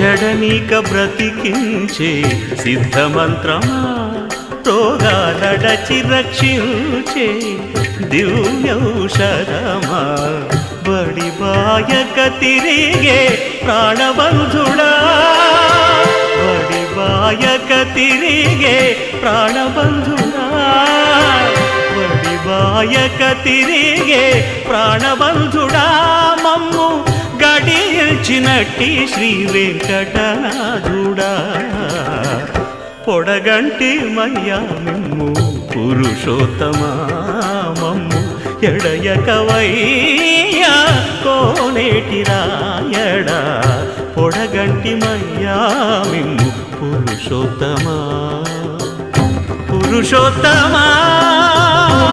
నీక బ్రతికించే సిద్ధమంత్రమా? రోగాలడచి రక్షించే దివ్యౌషధమా? బడి బాయక తిరిగే ప్రాణబంధుడా? బడి బాయక తిరిగే ప్రాణబంధుడా? బడి బాయక తిరిగే ప్రాణబంధుడా? గడిచినట్టి శ్రీ వెంకటనాథుడా పొడగంటి మయ్యా మిమ్ము పురుషోత్తమా మమ్ము ఎడయకవయ్యా కోనేటి రాయడా. పొడగంటి మయ్యా మిమ్ము పురుషోత్తమా పురుషోత్తమా.